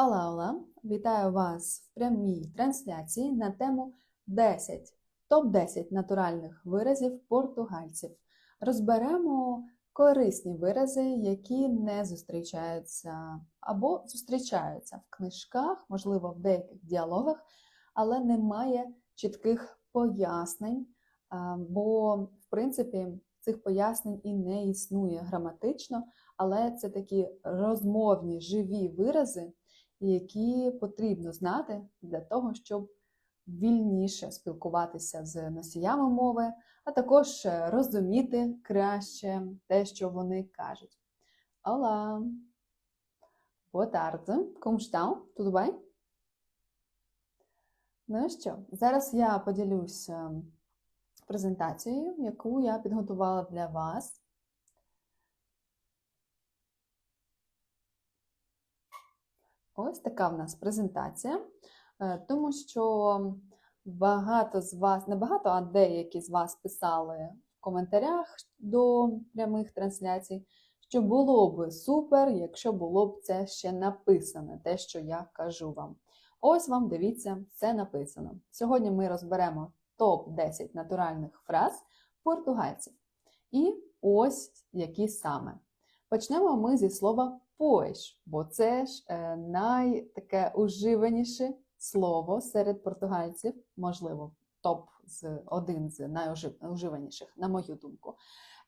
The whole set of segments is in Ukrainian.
Ола, ола! Вітаю вас в прямій трансляції на тему 10 топ-10 натуральних виразів португальців. Розберемо корисні вирази, які не зустрічаються або зустрічаються в книжках, можливо, в деяких діалогах, але немає чітких пояснень, бо, в принципі, цих пояснень і не існує граматично, але це такі розмовні живі вирази, які потрібно знати для того, щоб вільніше спілкуватися з носіями мови, а також розуміти краще те, що вони кажуть. Olá! Boa tarde! Como estão? Tudo? Ну що, зараз я поділюся презентацією, яку я підготувала для вас. Ось така в нас презентація, Е, тому що багато з вас, не багато, а деякі з вас писали в коментарях до прямих трансляцій, що було б супер, якщо було б це ще написане, те, що я кажу вам. Ось вам дивіться, це написано. Сьогодні ми розберемо топ-10 натуральних фраз португальців. І ось які саме. Почнемо ми зі слова поеш, бо це ж е, найтаке уживаніше слово серед португальців, можливо, топ з один з найуживаніших, на мою думку.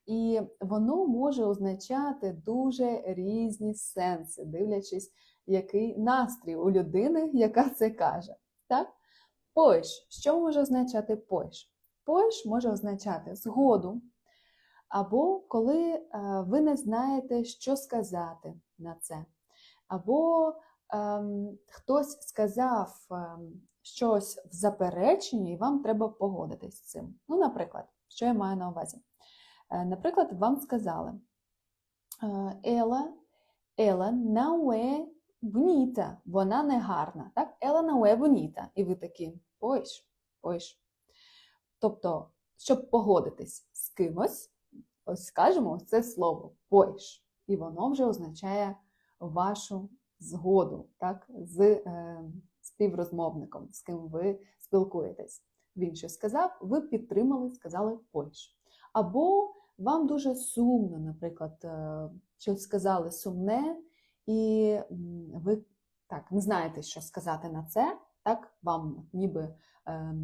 І воно може означати дуже різні сенси, дивлячись, який настрій у людини, яка це каже. Так? Поеш. Що може означати поеш? Поеш може означати згоду, або коли е, ви не знаєте, що сказати на це. Або ем, хтось сказав ем, щось в запереченні, і вам треба погодитись з цим. Ну, наприклад, що я маю на увазі? Е, наприклад, вам сказали: Ела, Ела não é bonita, вона не гарна. Так? Ела é bonita. І ви такі, поїш, поїш. Тобто, щоб погодитись з кимось, ось скажемо це слово поїш. І воно вже означає вашу згоду так, з е, співрозмовником, з ким ви спілкуєтесь. Він щось сказав, ви підтримали, сказали поїш. Або вам дуже сумно, наприклад, е, щось сказали сумне, і ви так не знаєте, що сказати на це, так, вам ніби е,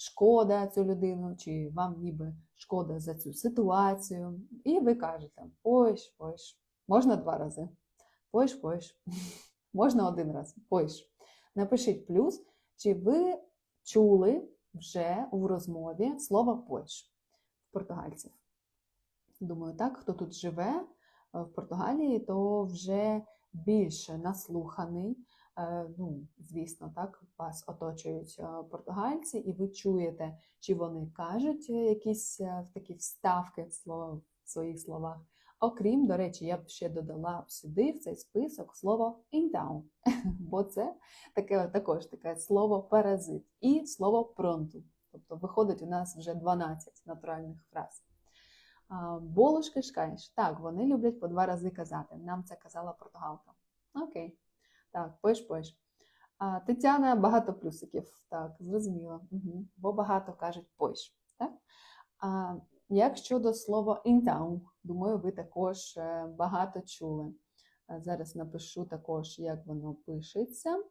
шкода цю людину, чи вам ніби шкода за цю ситуацію. І ви кажете, поїш, поїш. Можна два рази. Поїш, поїш. Можна один раз. Поїш. Напишіть плюс, чи ви чули вже у розмові слово поїш в португальців. Думаю, так, хто тут живе е, в Португалії, то вже більше наслуханий. Е, ну, звісно, так, вас оточують е, португальці, і ви чуєте, чи вони кажуть якісь такі вставки в своїх словах. Окрім, до речі, я б ще додала сюди, в цей список, слово então, бо це таке також таке слово паразит і слово пронту. Тобто виходить у нас вже 12 натуральних фраз. Болушки шкаєш. Так, вони люблять по два рази казати. Нам це казала португалка. Окей. Так, пиш, пиш. А, Тетяна багато плюсиків. Так, зрозуміло. Угу. Бо багато кажуть пиш. Так? А, Як щодо слова então, думаю, ви також е, багато чули. Зараз напишу також, як воно пишеться.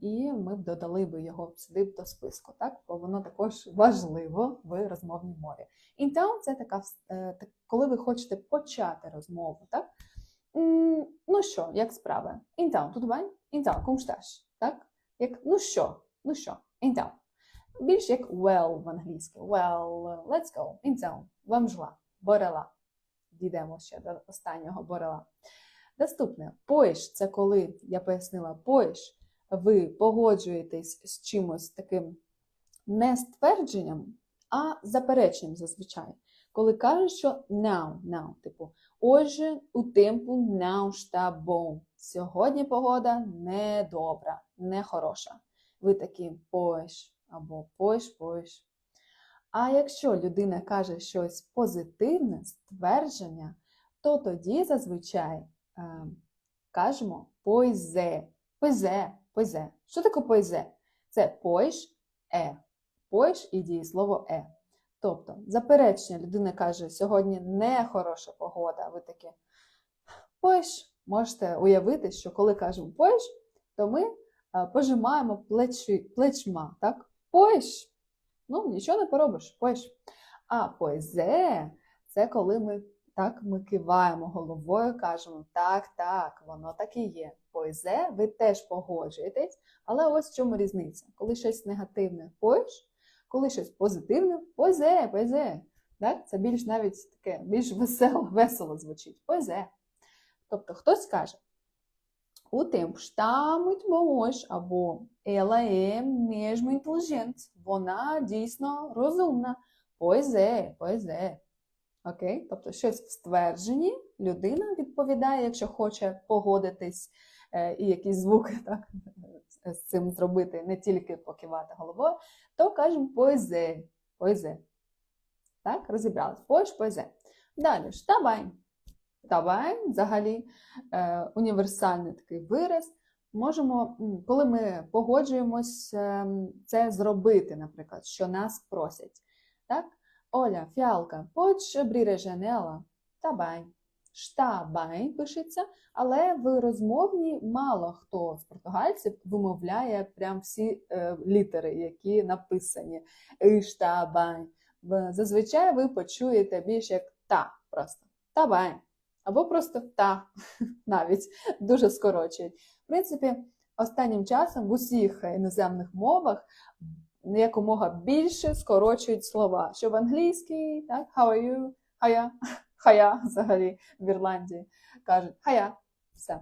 І ми б додали би його сюди до списку, так? бо воно також важливо в розмовній мові. Então – це така, е, коли ви хочете почати розмову. так? Ну що, як справа? Então, tudo bem? Então, como estás? Так? Як, ну що? Ну що? Então. Більш як well в англійській. Well, let's go. Então, vamos lá. Борела. Дійдемо ще до останнього борела. Наступне, поїш це коли, я пояснила, поїш, ви погоджуєтесь з чимось таким не ствердженням, а запереченням зазвичай. Коли кажуть, що now, now, типу, Hoje o tempo não está bom. Сьогодні погода недобра, нехороша. Ви такі поїш або поїш, поїш. А якщо людина каже щось позитивне, ствердження, то тоді зазвичай е, кажемо пойзе. Пойзе, пойзе. Що таке пойзе? Це пойш, е. Пойш і дієслово е. Тобто, заперечення людина каже, сьогодні не хороша погода, а ви такі пойш. Можете уявити, що коли кажемо пойш, то ми пожимаємо плечі, плечма, так? Пойш. Ну, нічого не поробиш, пойш. А пойзе це коли ми так ми киваємо головою, кажемо так, так, воно так і є. Пойзе, ви теж погоджуєтесь, але ось в чому різниця. Коли щось негативне пойш, коли щось позитивне, пойзе, пойзе. Так? Це більш навіть таке, більш весело, весело звучить. Пойзе. Тобто хтось каже, está muito bom hoje, або ela é mesmo inteligente. Вона дійсно розумна. Pois é. Окей? Тобто щось в ствердженні людина відповідає, якщо хоче погодитись е, і якісь звуки так, з цим зробити, не тільки покивати головою, то кажемо pois é. Так, розібрались. Pois é. Далі, штабай. Штабай, взагалі, е, універсальний такий вираз. Можемо, коли ми погоджуємось ем, це зробити, наприклад, що нас просять. Так? Оля, фіалка, поч абріре жанела. Табай. Штабай пишеться, але в розмовні мало хто з португальців вимовляє прям всі е, літери, які написані. І Штабай. Зазвичай ви почуєте більш як та просто. Табай. Або просто та навіть дуже скорочують. В принципі, останнім часом в усіх іноземних мовах якомога більше скорочують слова. Що в англійській, так, how are you, хая, хая взагалі в Ірландії кажуть хая, все.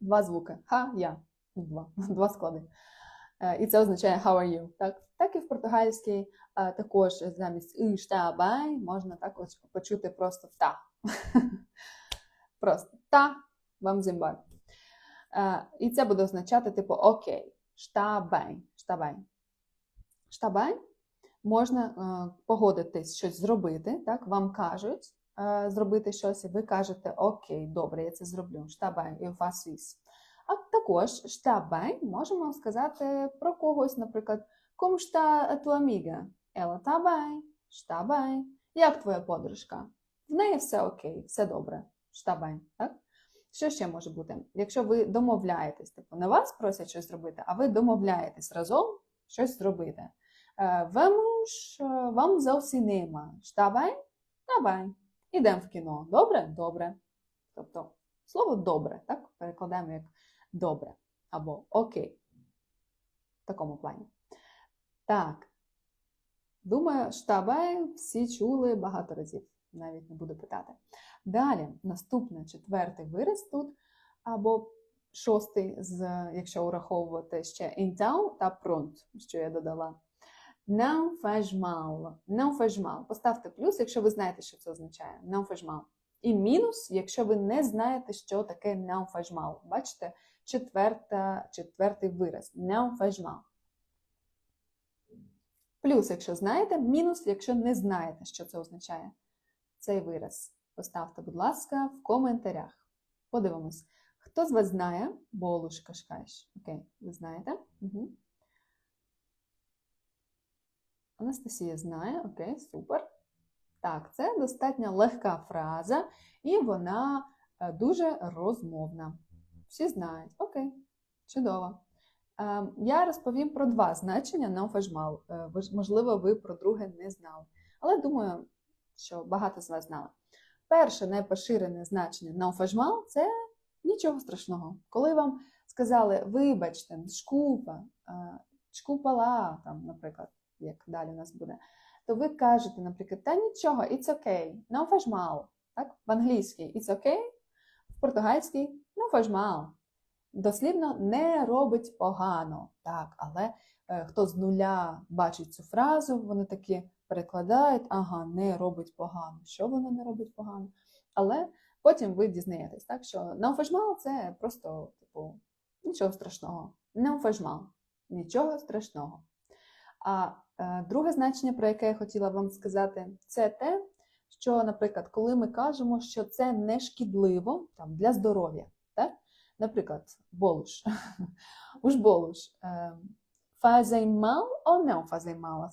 Два звуки. Ха-я. Два, два склади. Е, І це означає how are you. Так, так і в португальській е, також замість «и», «шта», «бай» можна також почути просто та. Просто та вам зімбай. Е, І це буде означати, типу, окей, штабай, штабай. Штабай можна погодитись щось зробити, так? Вам кажуть зробити щось, і ви кажете Окей, добре, я це зроблю. Штабай, і вас віс. А також штабай можемо сказати про когось, наприклад, Ком шта ту аміга? Ела табай, штабай. Як твоя подружка? В неї все окей, все добре. Штабай, так? Що ще може бути? Якщо ви домовляєтесь, типу не вас просять щось зробити, а ви домовляєтесь разом щось зробити. Е, Vamos, е, vamos ao cinema. Está bem? Bem. Ідемо в кіно. Добре? Добре. Тобто слово добре, так? Перекладаємо як добре або окей. В такому плані. Так. Думаю, штабай всі чули багато разів. Навіть не буду питати. Далі, наступний четвертий вираз тут, або шостий, з, якщо ураховувати ще então та pronto, що я додала. Não faz mal. Não faz mal. Поставте плюс, якщо ви знаєте, що це означає. Não faz mal. І мінус, якщо ви не знаєте, що таке não faz mal. Бачите, четверта, четвертий вираз. Não faz mal. Плюс, якщо знаєте, мінус, якщо не знаєте, що це означає. Цей вираз. Поставте, будь ласка, в коментарях. Подивимось. Хто з вас знає Болуш Кашкаш? Окей, ви знаєте? Угу. Анастасія знає, окей, супер. Так, це достатньо легка фраза, і вона е, дуже розмовна. Всі знають, окей, чудово. Е, Я розповім про два значення наофажмал. Можливо, ви про друге не знали. Але думаю, що багато з вас знали. Перше найпоширене значення наофажмал це нічого страшного. Коли вам сказали, вибачте, шкупа, е, шкупала, там, наприклад як далі у нас буде, то ви кажете, наприклад, та нічого, it's okay, não faz mal. Так? В англійській it's okay, в португальській não faz mal. Дослівно не робить погано. Так, але е, хто з нуля бачить цю фразу, вони такі перекладають, ага, не робить погано. Що воно не робить погано? Але потім ви дізнаєтесь, так, що mal – це просто, типу, нічого страшного. Mal. Нічого страшного. А друге значення, про яке я хотіла вам сказати, це те, що, наприклад, коли ми кажемо, що це не шкідливо там, для здоров'я, так? Наприклад, болуш. Eh, fazem mal ou não fazem mal à?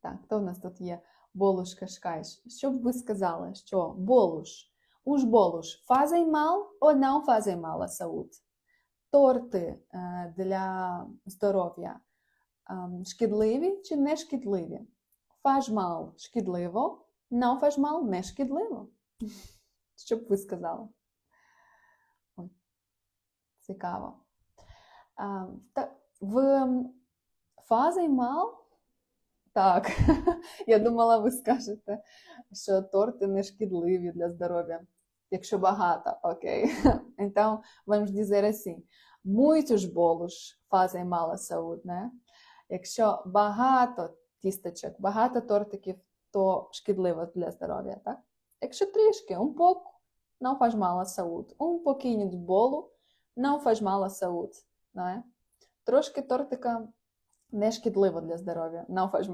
Так, то в нас тут є болуш кашкайш. Що б ви сказали, що болуш, fazem mal ou não fazem mal? Торти е, для здоров'я шкідливі чи не шкідливі? Mal – шкідливо, mal – не шкідливо. Що б ви сказали? Ой, цікаво. Та, в фаза мал? Так, я думала, ви скажете, що торти не шкідливі для здоров'я. Якщо багато, окей. Então, vamos dizer assim. Muitos bolos fazem mal à saúde? Якщо багато тістечок, багато тортиків, то шкідливо для здоров'я, так? Якщо трішки, um pouco, não faz mal à saúde. Um pouquinho de bolo não? Трошки тортика не шкідливо для здоров'я, não faz.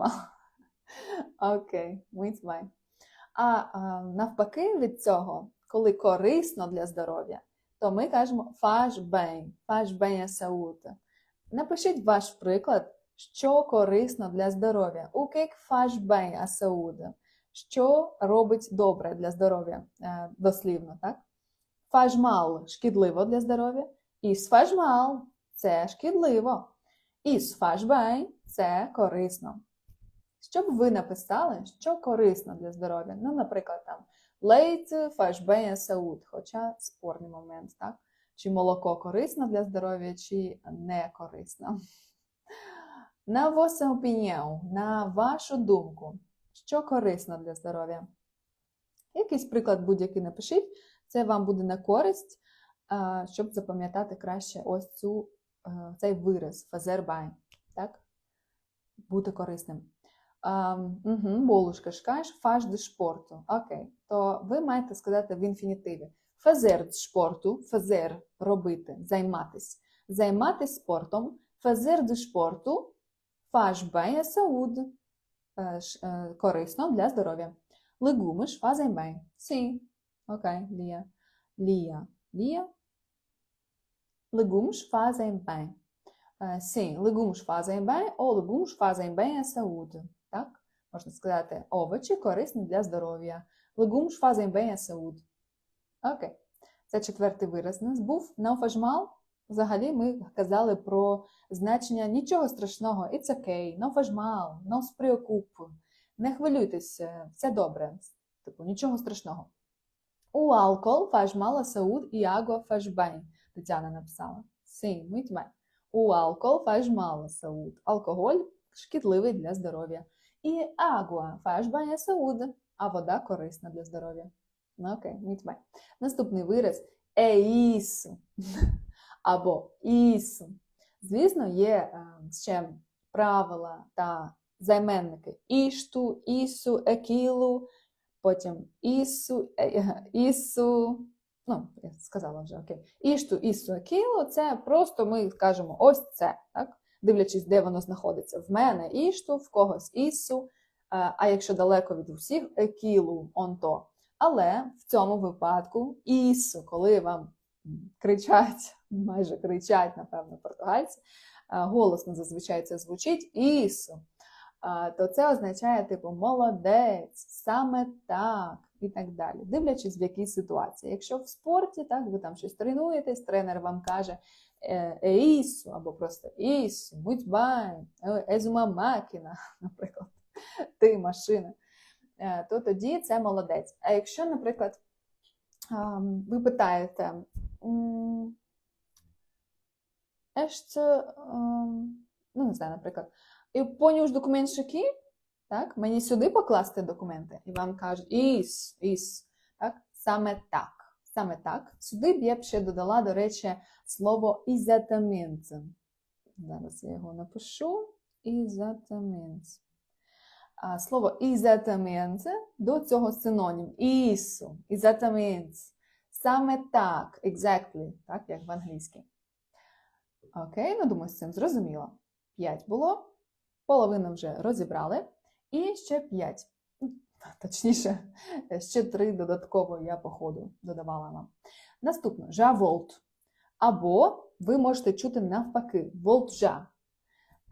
Окей, bem. А, навпаки від цього, коли корисно для здоров'я, то ми кажемо faz bem, faz bem. Напишіть ваш приклад, що корисно для здоров'я. O que faz bem? Що робить добре для здоров'я, е, дослівно, так? Faz шкідливо для здоров'я. Is faz це шкідливо. Is faz це корисно. Що б ви написали, що корисно для здоров'я? Ну, наприклад, там leite faz bem хоча спорний момент, так? Чи молоко корисно для здоров'я, чи не корисно. На vossa opinião, на вашу думку, що корисно для здоров'я? Якийсь приклад будь-який напишіть, це вам буде на користь, щоб запам'ятати краще ось цю, е, цей вираз bem, так? Бути корисним. Угу, Болушка шкаєш, faz de спорту. Окей. То ви маєте сказати в інфінітиві. De спорту, fazer – робити, займатись. Займатись спортом, fazer de спорту, faz saúde. Е, е, Корисно для здоров'я. Legumes fazem bem. Sim. Ok, Lia. Lia. Lia. Legumes fazem bem. Е, Sim, legumes fazem bem ou legumes fazem bem à saúde. Так? Можна сказати, овочі корисні для здоров'я. Legumes fazem bem à saúde. Окей. Це четвертий вираз у нас був. Mal. Взагалі ми казали про значення нічого страшного. It's okay, não faz mal, não. Не хвилюйтесь, все добре. Типу, нічого страшного. À saúde e a água faz bem. Тетяна написала. Muito bem. O álcool faz mal. Алкоголь шкідливий для здоров'я. І bem à saúde. А вода корисна для здоров'я. Ну, окей, muito. Наступний вираз isso. Або isso. Звісно, є е, ще правила та займенники ішту, ісу, екілу, потім ісу, е, ісу. Ну, я сказала вже окей. Ішту, ісу, екілу це просто ми кажемо ось це, так? Дивлячись, де воно знаходиться. В мене ішту, в когось ісу, е, а якщо далеко від усіх, екілу, онто. Але в цьому випадку ісу, коли вам кричать, майже кричать, напевно, португальці, голосно зазвичай це звучить ісу, то це означає, типу, молодець, саме так і так далі. Дивлячись, в якій ситуації. Якщо в спорті, так, ви там щось тренуєтесь, тренер вам каже е, е або просто ісу, будь бай, езума макіна, наприклад, ти машина, е, то тоді це молодець. А якщо, наприклад, ви питаєте, Jeszcze, ем, ну не знаю, наприклад, і поняв документ шики, так? Мені сюди покласти документи, і вам кажуть іс, іс, так? Саме так. Саме так. Сюди б я б ще додала, до речі, слово ізатамент. Зараз я його напишу. Ізатамент. Слово ізатамент до цього синонім. Ісу, ізатамент. Саме так, exactly, так, як в англійській. Окей, ну думаю, з цим зрозуміло. 5 було, половину вже розібрали. І ще 5. Точніше, ще 3 додатково я по ходу додавала вам. Наступно жа волт. Або ви можете чути навпаки волт жа.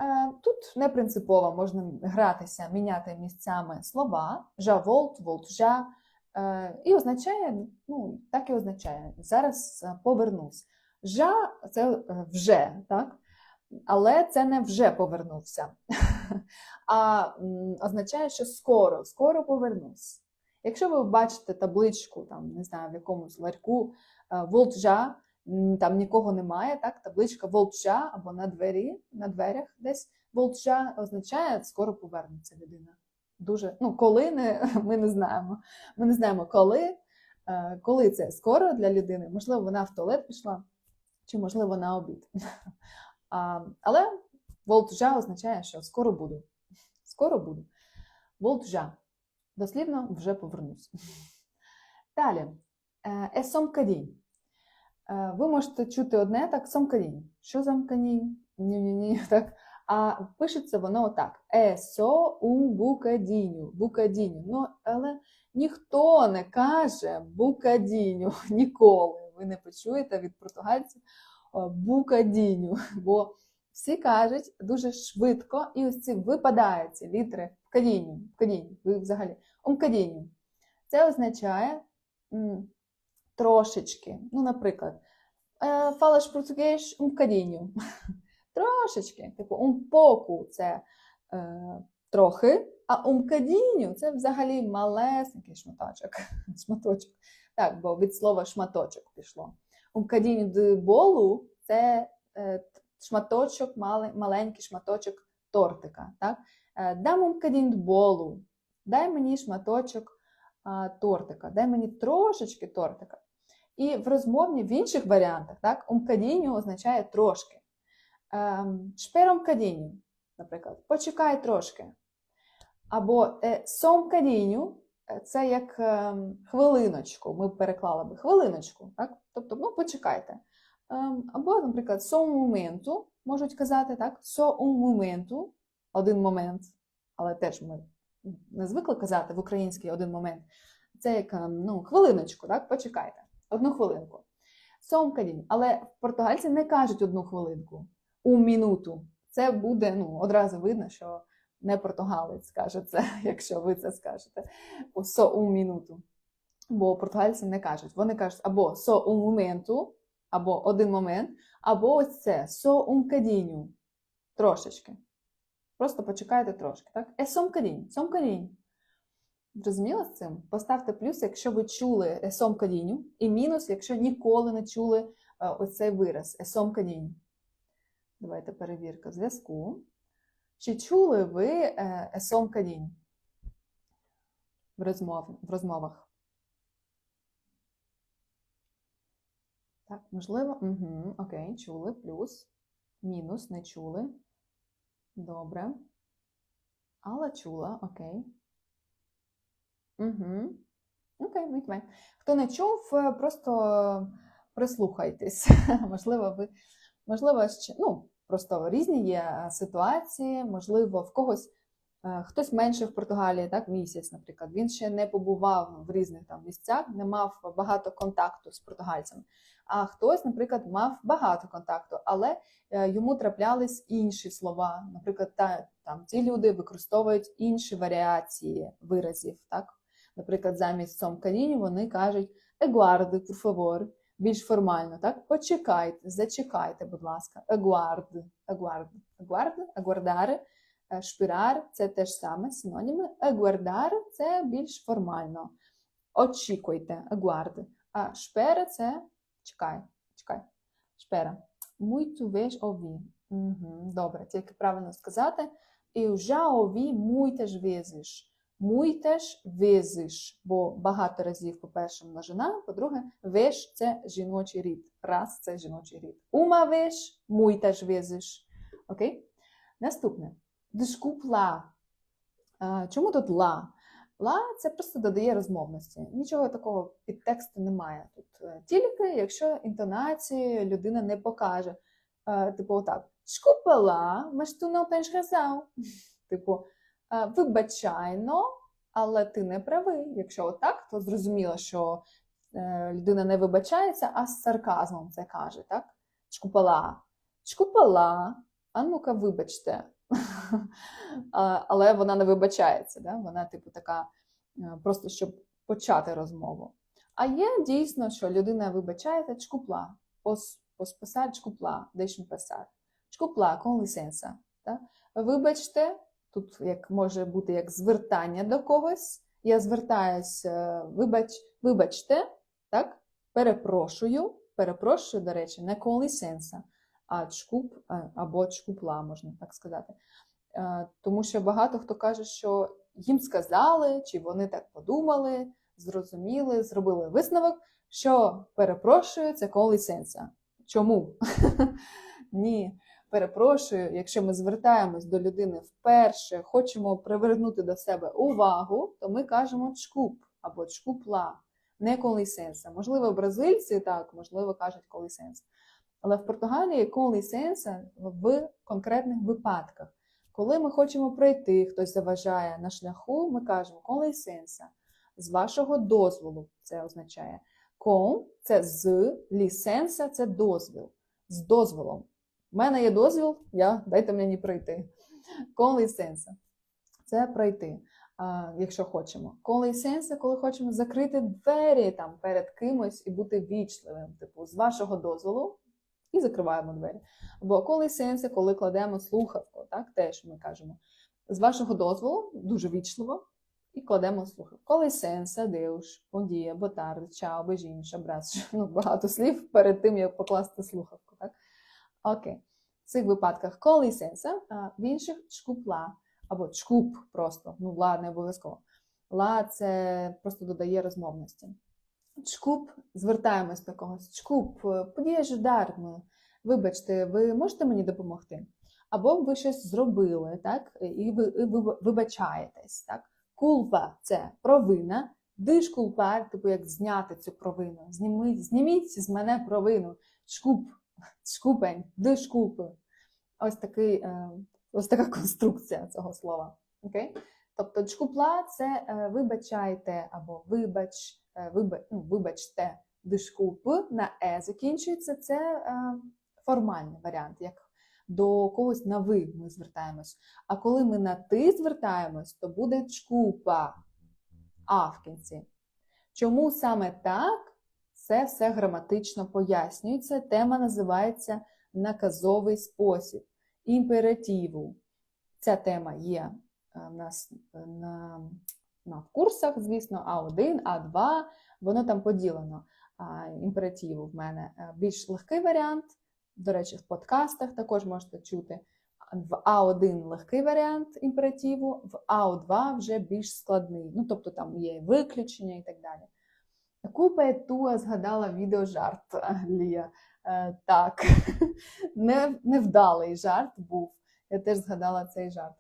Е, Тут не принципово можна гратися, міняти місцями слова жа волт, волт жа. Е, І означає, ну, так і означає. Зараз е, повернусь. Жа це е, вже, так? Але це не вже повернувся, а означає, що скоро, скоро повернусь. Якщо ви бачите табличку, там, не знаю, в якомусь ларьку е, волтжа, м, там нікого немає, так, табличка волтжа або на двері, на дверях десь волтжа означає скоро повернеться людина. Дуже, ну, коли не, ми не знаємо. Ми не знаємо, коли, е, коли це скоро для людини. Можливо, вона в туалет пішла, чи можливо на обід. А, але волтжа означає, що скоро буду. Скоро буду. Волтжа. Дослівно вже повернусь. Далі. Е сомкадінь. Е, Ви можете чути одне так сомкадінь. Що замкадінь? Ні-ні-ні. Так. А пишеться воно отак: Есо у букадіню. Букадіню. Ну, але ніхто не каже букадіню ніколи. Ви не почуєте від португальців букадіню. Бо всі кажуть дуже швидко, і ось ці випадають ці літери в взагалі умкадіню. Це означає м, трошечки. Ну, наприклад, е, фалаш португеш умкадіню. Трошечки, типу умпоку це е, трохи, а умкадіню це взагалі малесенький шматочок. шматочок. Так, бо від слова шматочок пішло. Умкадіню де болу це е, шматочок, маленький шматочок тортика. Так? Е, дам умкадінь болу, дай мені шматочок тортика, дай мені трошечки тортика. І в розмовні в інших варіантах так, умкадіню означає трошки. Ем, шпером кадіню, наприклад, почекай трошки. Або е, сом кадіню це як ем, хвилиночку. Ми переклали би хвилиночку, так? Тобто, ну, почекайте. Ем, або, наприклад, сом моменту можуть казати так, со моменту, один момент, але теж ми не звикли казати в українській один момент. Це як ем, ну, хвилиночку, так? Почекайте, одну хвилинку. Сом кадінь. Але португальці не кажуть одну хвилинку у мінуту. Це буде ну, одразу видно, що не португалець каже це, якщо ви це скажете. Со у мінуту. Бо португальці не кажуть. Вони кажуть або со у моменту, або один момент, або ось це со un cadinho. Трошечки. Просто почекайте трошки. так? Е сом cadinho, сом cadinho. Зрозуміло з цим? Поставте плюс, якщо ви чули е сом cadinho, і мінус, якщо ніколи не чули е, ось цей вираз е сом cadinho. Давайте перевірка зв'язку. Чи чули ви е, е в, розмов, в розмовах? Так, можливо. Угу, Окей, чули. Плюс. Мінус, не чули. Добре. Але чула, окей. Угу. Окей, окей. Хто не чув, е, просто прислухайтесь. можливо, ви, можливо, ще, ну, просто різні є е, ситуації, можливо, в когось. е, Хтось менше в Португалії, так, місяць, наприклад, він ще не побував в різних там місцях, не мав багато контакту з португальцями. А хтось, наприклад, мав багато контакту, але е, йому траплялись інші слова. Наприклад, та, там ці люди використовують інші варіації виразів. Так? Наприклад, замість сом каріні вони кажуть егуарди, por більш формально, так? Почекайте, зачекайте, будь ласка, егуарди, егуарди, егуарди, агуардари, е, шпирар це теж саме синоніми. Егуардар це більш формально. Очікуйте, егуарди. А шпера це чекай, чекай, шпера. Muito vez ouvi. Угу, добре, тільки правильно сказати. Eu já ouvi muitas vezes. Muitas vezes, бо багато разів, по-перше, множина, по-друге, веш це жіночий рід. Раз це жіночий рід. Uma vez, muitas vezes. Окей? Наступне. Lá. Чому тут ла? Ла це просто додає розмовності. Нічого такого підтексту немає тут. Е, Тільки якщо інтонації людина не покаже. Е, Типу, отак. Tu não tens razão. Типу, вибачайно, але ти не правий. Якщо отак, то зрозуміло, що е, людина не вибачається, а з сарказмом це каже, так? Чкупала. Чкупала. А ну-ка, вибачте. Але вона не вибачається, да? вона, типу, така, е, просто щоб почати розмову. А є дійсно, що людина вибачається, чкупла. Пос, посписати чкупла, deixa писати. Чкупла. Так? Вибачте, тут як може бути як звертання до когось. Я звертаюсь, е, вибач, вибачте, так? Перепрошую, перепрошую, до речі, не con licença, а чкуп е, або чкупла, можна так сказати. Е, Тому що багато хто каже, що їм сказали, чи вони так подумали, зрозуміли, зробили висновок, що перепрошую, це con licença. Чому? Ні, перепрошую, якщо ми звертаємось до людини вперше, хочемо привернути до себе увагу, то ми кажемо чкуп або чкупла, не колісенса. Можливо, бразильці так, можливо, кажуть колісенса. Але в Португалії колісенса в конкретних випадках. Коли ми хочемо пройти, хтось заважає на шляху, ми кажемо колісенса. З вашого дозволу це означає. Com – це з, лісенса це дозвіл. З дозволом. У мене є дозвіл, я дайте мені пройти. Con – це пройти, а, якщо хочемо. Licença – коли хочемо закрити двері там перед кимось і бути вічливим, типу, з вашого дозволу, і закриваємо двері. Або con licença – коли кладемо слухавку, так, теж ми кажемо. З вашого дозволу, дуже вічливо, і кладемо слухавку. Con licença, Deus, bom dia, boa tarde, ciao. Ну, багато слів перед тим, як покласти слухавку? Окей. В цих випадках колісенса, а в інших чкупла або чкуп просто. Ну, ла не обов'язково. Ла це просто додає розмовності. Чкуп, звертаємось до когось. Чкуп, подія ждарми. Вибачте, ви можете мені допомогти? Або ви щось зробили, так? І ви, і ви вибачаєтесь. так? Кулпа це провина. Дишкулпар, типу як зняти цю провину. Зніміть, зніміть з мене провину. Чкуп, шкупень, дишкупи. Ось такий, е, ось така конструкція цього слова. Окей? Тобто чкупла це е, вибачайте або вибач, е, ну, вибачте, дишкуп на е закінчується. Це формальний варіант, як до когось на ви ми звертаємось. А коли ми на ти звертаємось, то буде чкупа а в кінці. Чому саме так? Це все граматично пояснюється. Тема називається наказовий спосіб імперативу. Ця тема є в нас на, на в курсах, звісно, А1, А2, воно там поділено. А, імперативу в мене більш легкий варіант. До речі, в подкастах також можете чути. В А1 легкий варіант імперативу, в А2 вже більш складний. Ну, тобто там є виключення і так далі. Купа Туа згадала відеожарт Лія. Е, так, не, невдалий жарт був. Я теж згадала цей жарт.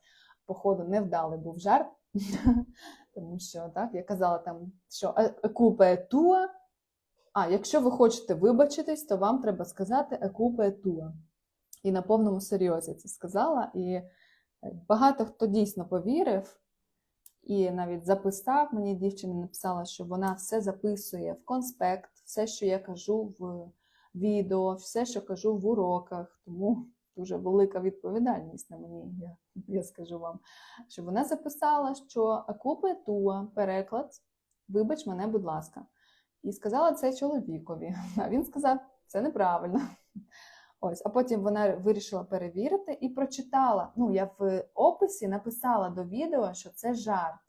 Походу, невдалий був жарт, тому що так, я казала там, що купа Туа. А, якщо ви хочете вибачитись, то вам треба сказати екупе туа. І на повному серйозі це сказала. І багато хто дійсно повірив, і навіть записав, мені дівчина написала, що вона все записує в конспект, все, що я кажу в відео, все, що кажу в уроках. Тому дуже велика відповідальність на мені, я, я скажу вам, що вона записала, що екупе туа, переклад, вибач мене, будь ласка. І сказала це чоловікові. А він сказав, це неправильно. Ось, а потім вона вирішила перевірити і прочитала. Ну, я в описі написала до відео, що це жарт.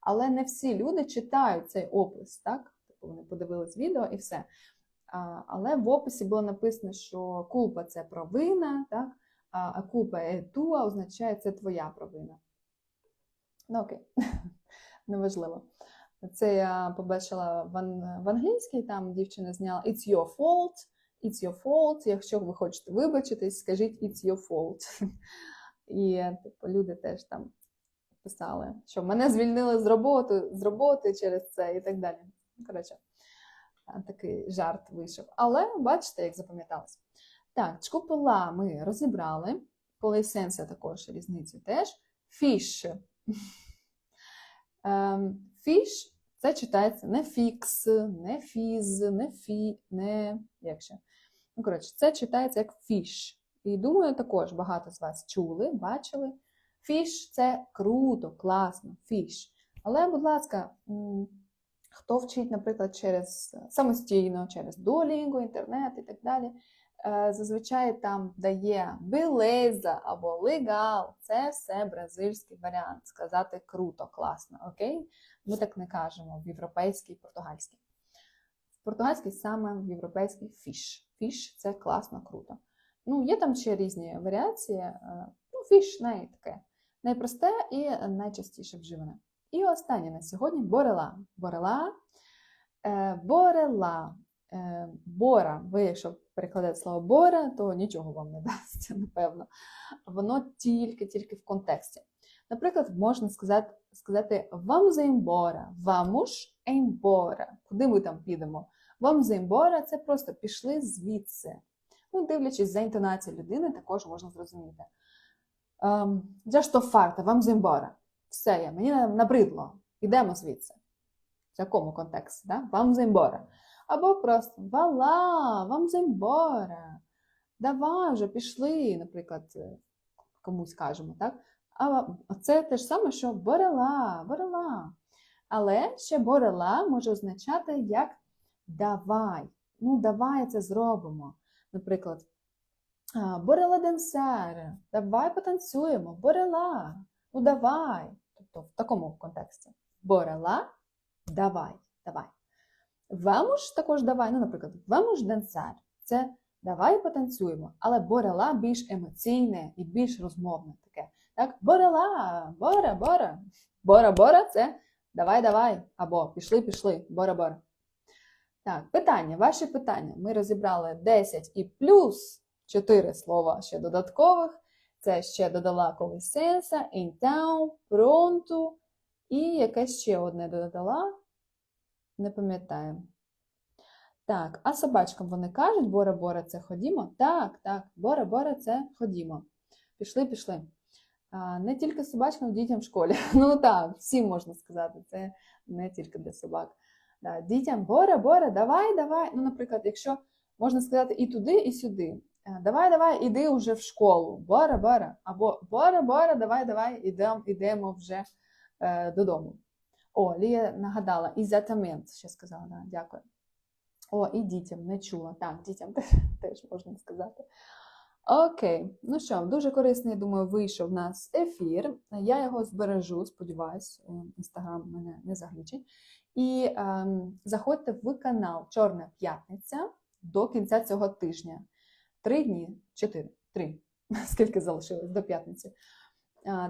Але не всі люди читають цей опис, так? Тобто вони подивились відео і все. А, Але в описі було написано, що кулпа це провина, так? а кулпа етуа означає це твоя провина. Ну окей, неважливо. Це я побачила в англійській, там дівчина зняла It's your fault, it's your fault. Якщо ви хочете вибачитись, скажіть It's your fault. І типу, люди теж там писали, що мене звільнили з роботи, з роботи через це і так далі. Коротше, такий жарт вийшов. Але бачите, як запам'яталось. Так, чкупила ми розібрали, коли сенса також різницю теж. Фіш. Фіш Це читається не фікс, не фіз, не фі, не як ще. Ну, коротше, це читається як фіш. І думаю, також багато з вас чули, бачили. Фіш це круто, класно, фіш. Але, будь ласка, хто вчить, наприклад, через самостійно, через Duolingo, інтернет і так далі, е, зазвичай там дає белеза або легал. Це все бразильський варіант. Сказати круто, класно, окей? Ми так не кажемо в європейській, португальській. В португальській саме в європейській фіш. Фіш це класно, круто. Ну, є там ще різні варіації. е, Ну, фіш най таке. Найпросте і найчастіше вживане. І останнє на сьогодні борела. Борела. Е, борела. Е, бора. Ви, якщо перекладете слово бора, то нічого вам не дасть, напевно. Воно тільки-тільки в контексті. Наприклад, можна сказати, сказати vamos embora, vamos embora. Куди ми там підемо? Vamos embora – це просто пішли звідси. Ну, дивлячись за інтонацією людини, також можна зрозуміти. Ем, Já estou farta, vamos embora. Все, я, мені набридло. Ідемо звідси. В якому контексті? Да? Vamos embora. Або просто вала, vamos embora. Давай вже пішли, наприклад, е, комусь кажемо, так? А це те ж саме, що борела, борела. Але ще борела може означати як давай. Ну, давай це зробимо. Наприклад, борела денсаре, давай потанцюємо, борела, ну давай. Тобто в такому контексті. Борела, давай, давай. Vamos також давай, ну, наприклад, vamos dançar. Це давай потанцюємо, але борела більш емоційне і більш розмовне таке. Так, борела, бора, бора. Бора, бора це давай, давай, або пішли, пішли, бора, бора. Так, питання, ваші питання. Ми розібрали 10 і плюс 4 слова ще додаткових. Це ще додала колесенса, então, pronto. І якесь ще одне додала. Не пам'ятаю. Так, а собачкам вони кажуть, Бора, Бора, це ходімо? Так, так, Бора, Бора, це ходімо. Пішли, пішли. А, не тільки собачкам, дітям в школі. Ну так, всім можна сказати, це не тільки для собак. Да, дітям Бора, Бора, давай, давай. Ну, наприклад, якщо можна сказати і туди, і сюди. Е, Давай, давай, іди вже в школу. Бора, Бора. Або Бора, Бора, давай, давай, ідемо, ідемо вже е, додому. О, Лія нагадала, ізятамент, ще сказала, да, дякую. О, і дітям не чула. Так, дітям теж, теж можна сказати. Окей, ну що, дуже корисний, думаю, вийшов у нас ефір. Я його збережу, сподіваюсь, інстаграм мене не заглючить. І ем, заходьте в канал Чорна П'ятниця до кінця цього тижня. Три дні, чотири, три. Скільки залишилось до п'ятниці?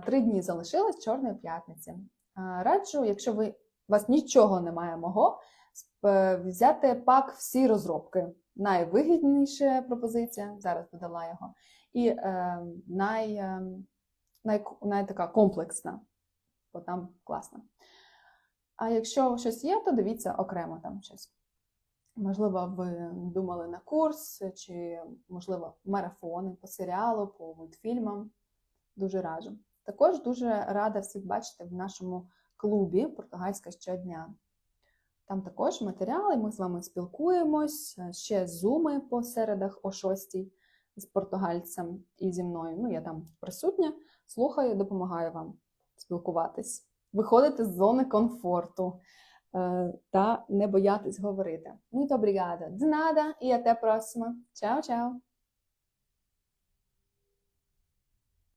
Три дні залишилось Чорної п'ятниці. Раджу, якщо ви у вас нічого немає мого, взяти пак всі розробки. Найвигідніша пропозиція, зараз додала його, і е, най, е, най, най така комплексна, бо там класно. А якщо щось є, то дивіться окремо там щось. Можливо, ви думали на курс, чи, можливо, марафони по серіалу, по мультфільмам. Дуже раджу. Також дуже рада всіх бачити в нашому клубі Португальська щодня. Там також матеріали, ми з вами спілкуємось, ще зуми по середах о 6 з португальцем і зі мною. Ну, я там присутня, слухаю, допомагаю вам спілкуватись, виходити з зони комфорту е, та не боятись говорити. Muito obrigada. De nada і até a próxima. Tchau.